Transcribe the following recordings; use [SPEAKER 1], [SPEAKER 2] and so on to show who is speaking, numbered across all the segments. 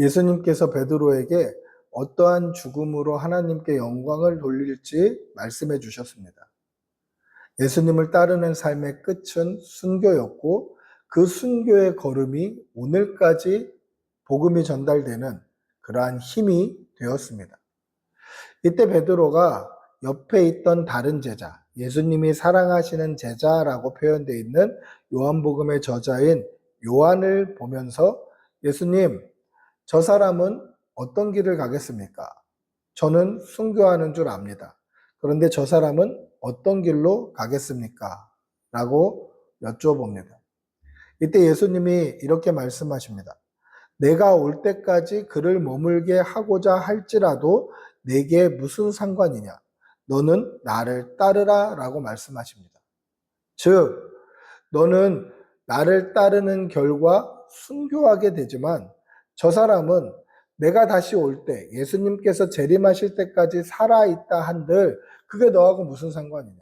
[SPEAKER 1] 예수님께서 베드로에게 어떠한 죽음으로 하나님께 영광을 돌릴지 말씀해 주셨습니다. 예수님을 따르는 삶의 끝은 순교였고 그 순교의 걸음이 오늘까지 복음이 전달되는 그러한 힘이 되었습니다. 이때 베드로가 옆에 있던 다른 제자, 예수님이 사랑하시는 제자라고 표현되어 있는 요한복음의 저자인 요한을 보면서 예수님, 저 사람은 어떤 길을 가겠습니까? 저는 순교하는 줄 압니다. 그런데 저 사람은 어떤 길로 가겠습니까? 라고 여쭤봅니다. 이때 예수님이 이렇게 말씀하십니다. 내가 올 때까지 그를 머물게 하고자 할지라도 내게 무슨 상관이냐? 너는 나를 따르라 라고 말씀하십니다. 즉, 너는 나를 따르는 결과 순교하게 되지만 저 사람은 내가 다시 올 때 예수님께서 재림하실 때까지 살아있다 한들 그게 너하고 무슨 상관이냐?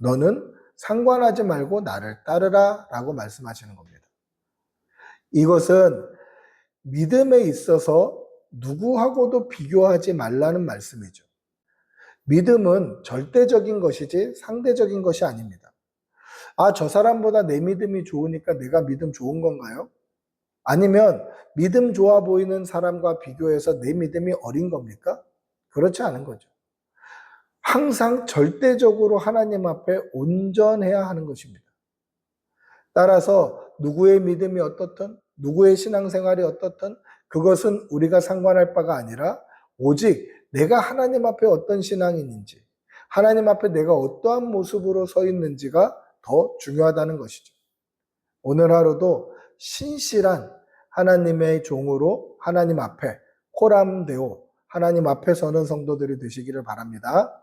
[SPEAKER 1] 너는 상관하지 말고 나를 따르라 라고 말씀하시는 겁니다. 이것은 믿음에 있어서 누구하고도 비교하지 말라는 말씀이죠. 믿음은 절대적인 것이지 상대적인 것이 아닙니다. 아, 저 사람보다 내 믿음이 좋으니까 내가 믿음 좋은 건가요? 아니면 믿음 좋아 보이는 사람과 비교해서 내 믿음이 어린 겁니까? 그렇지 않은 거죠. 항상 절대적으로 하나님 앞에 온전해야 하는 것입니다. 따라서 누구의 믿음이 어떻든 누구의 신앙생활이 어떻든 그것은 우리가 상관할 바가 아니라 오직 내가 하나님 앞에 어떤 신앙인인지 하나님 앞에 내가 어떠한 모습으로 서 있는지가 더 중요하다는 것이죠. 오늘 하루도 신실한 하나님의 종으로 하나님 앞에 코람되어 하나님 앞에 서는 성도들이 되시기를 바랍니다.